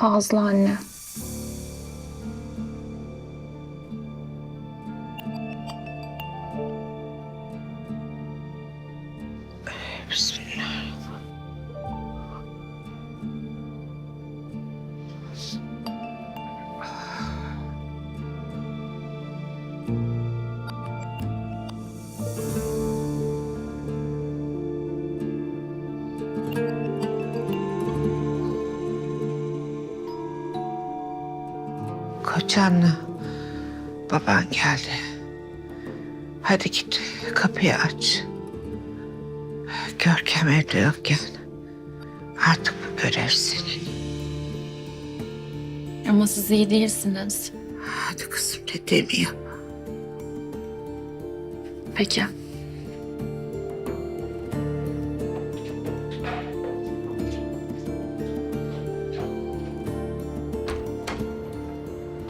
Fazla anne. Kocanla baban geldi. Hadi git kapıyı aç. Görkem evde yokken artık bu görev senin. Ama siz iyi değilsiniz. Hadi kızım dediğimi yap. Peki.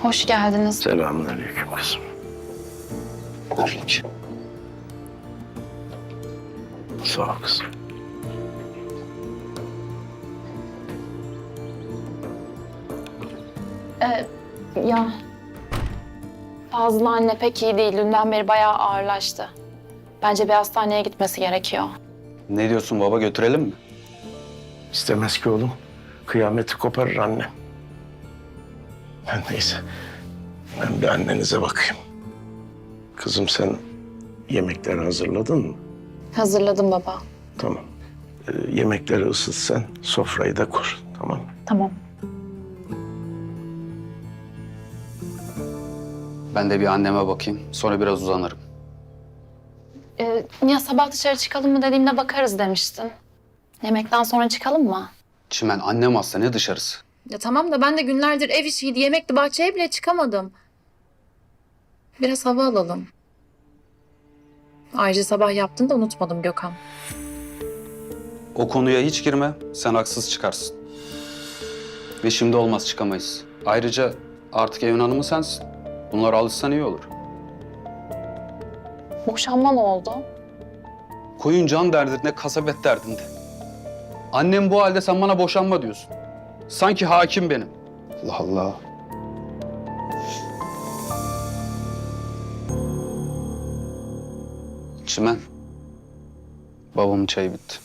Hoş geldiniz. Selamünaleyküm kızım. Aleyküm. Sağ ol kızım. Ee, ya Fazla anne pek iyi değil. Dünden beri bayağı ağırlaştı. Bence bir hastaneye gitmesi gerekiyor. Ne diyorsun baba götürelim mi? İstemez ki oğlum. Kıyameti koparır anne. Ben neyse. Ben bir annenize bakayım. Kızım sen yemekleri hazırladın mı? Hazırladım baba. Tamam. Ee, yemekleri ısıt sen, sofrayı da kur. Tamam mı? Tamam. Ben de bir anneme bakayım. Sonra biraz uzanırım. Ee, ya sabah dışarı çıkalım mı dediğimde bakarız demiştin. Yemekten sonra çıkalım mı? Çimen annem hasta ne dışarısı? Ya tamam da ben de günlerdir ev işiydi. Yemekli bahçeye bile çıkamadım. Biraz hava alalım. Ayrıca sabah yaptın da unutmadım Gökhan. O konuya hiç girme. Sen haksız çıkarsın. Ve şimdi olmaz çıkamayız. Ayrıca artık evin hanımı sensin. Bunlara alışsan iyi olur. Boşanma ne oldu? Koyun can derdinde, kasabet derdinde. Annem bu halde sen bana boşanma diyorsun. Sanki hakim benim. Allah Allah. Çimen. Babamın çayı bitti.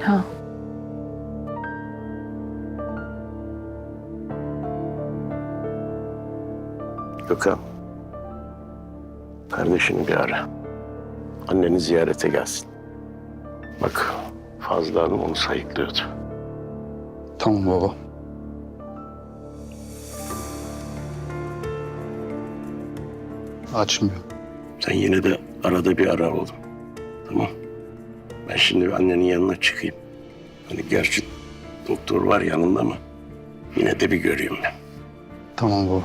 Ha. Gökhan. Kardeşini bir ara. Anneni ziyarete gelsin. Bak Fazla Hanım onu sayıklıyordu. Tamam baba. Açmıyor. Sen yine de arada bir ara oğlum. Tamam. Ben şimdi annenin yanına çıkayım. Hani gerçi doktor var yanında ama yine de bir göreyim ben. Tamam baba.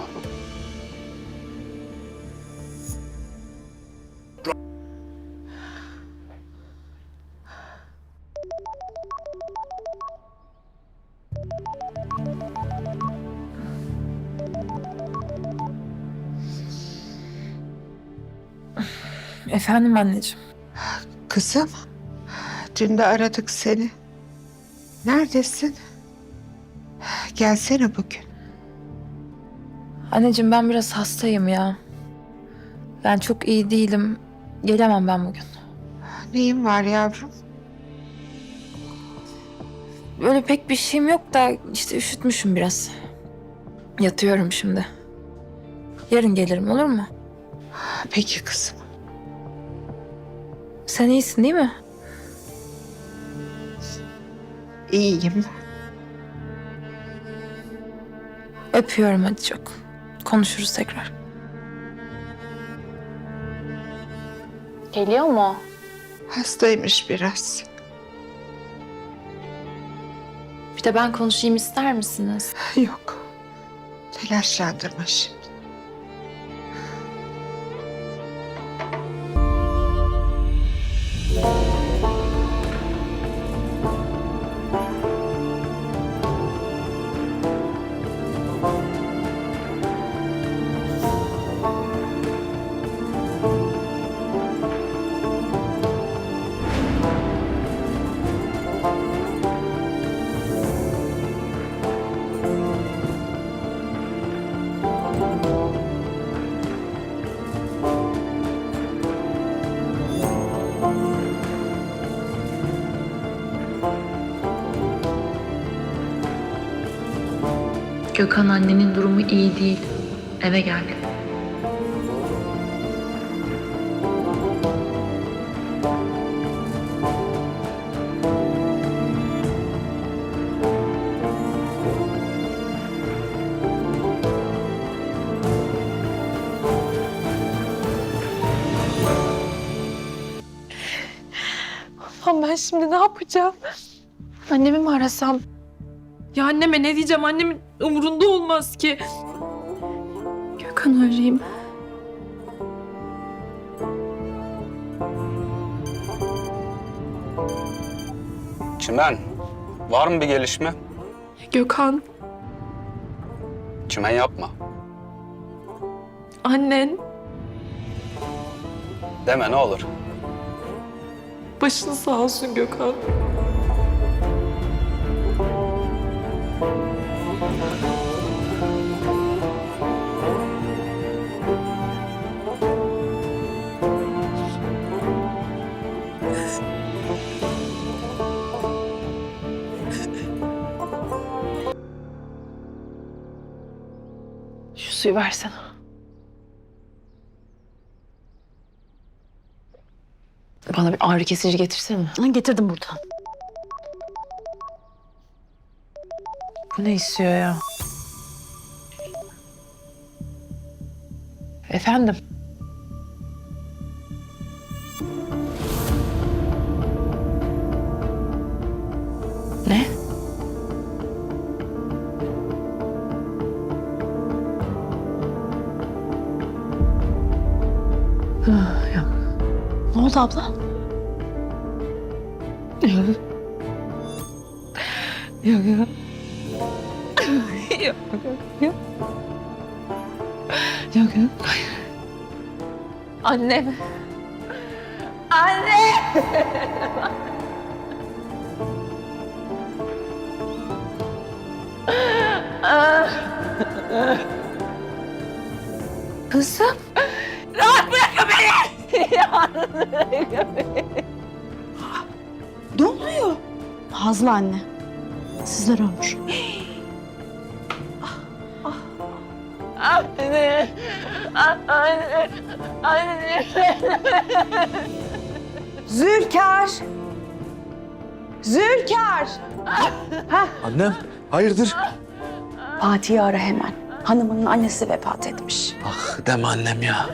Efendim anneciğim. Kızım, dün de aradık seni. Neredesin? Gelsene bugün. Anneciğim ben biraz hastayım ya. Ben çok iyi değilim. Gelemem ben bugün. Neyin var yavrum? Böyle pek bir şeyim yok da işte üşütmüşüm biraz. Yatıyorum şimdi. Yarın gelirim olur mu? Peki kızım. Sen iyisin değil mi? İyiyim. Öpüyorum hadi çok. Konuşuruz tekrar. Geliyor mu? Hastaymış biraz. Bir de ben konuşayım ister misiniz? Yok. Telaşlandırma Gökhan annenin durumu iyi değil. Eve gel. Ama ben şimdi ne yapacağım? Annemi mi arasam? Ya anneme ne diyeceğim? Annemin umurunda olmaz ki. Gökhan arayayım. Çimen, var mı bir gelişme? Gökhan, Çimen yapma. annen Deme ne olur. Başın sağ olsun Gökhan. Şu suyu versene. Bana bir ağrı kesici getirsene. Getirdim buradan. Bu ne istiyor ya? Efendim? Ne? Ah, ya. Ne oldu abla? Yok yok. Yok yok. Yok yok. Annem. Kızım. Ne oluyor? Hazlı anne. Sizler ölmüş. Zülker. Zülker. Annem, hayırdır? Fatih'i ara hemen. Hanımının annesi vefat etmiş. Ah deme annem ya.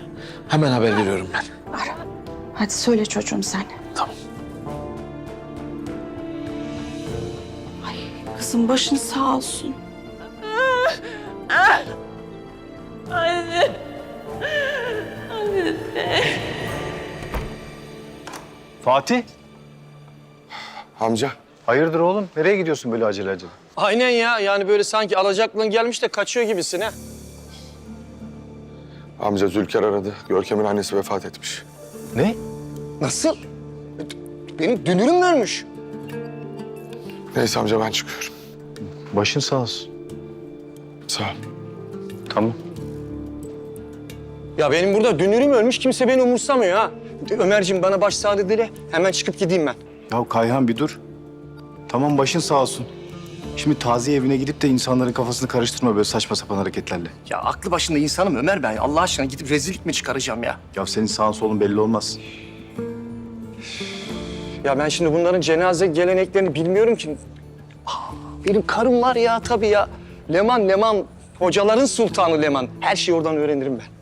Hemen haber veriyorum ben. Ara. Hadi söyle çocuğum sen. kızım başın sağ olsun. Fatih, Amca, hayırdır oğlum? Nereye gidiyorsun böyle acele acele? Aynen ya. Yani böyle sanki alacaklığın gelmiş de kaçıyor gibisin ha. amca Zülker aradı. Görkem'in annesi vefat etmiş. Ne? Nasıl? Benim dünürüm mü ölmüş? Neyse amca ben çıkıyorum. Başın sağ olsun. Sağ ol. Tamam. Ya benim burada dünürüm ölmüş. Kimse beni umursamıyor ha. Ömerciğim bana başsağlığı dile. Hemen çıkıp gideyim ben. Ya Kayhan bir dur. Tamam başın sağ olsun. Şimdi taziye evine gidip de insanların kafasını karıştırma böyle saçma sapan hareketlerle. Ya aklı başında insanım Ömer ben. Allah aşkına gidip rezillik mi çıkaracağım ya? Ya senin sağın solun belli olmaz. Ya ben şimdi bunların cenaze geleneklerini bilmiyorum ki. Benim karım var ya tabii ya. Leman, Leman. Hocaların sultanı Leman. Her şeyi oradan öğrenirim ben.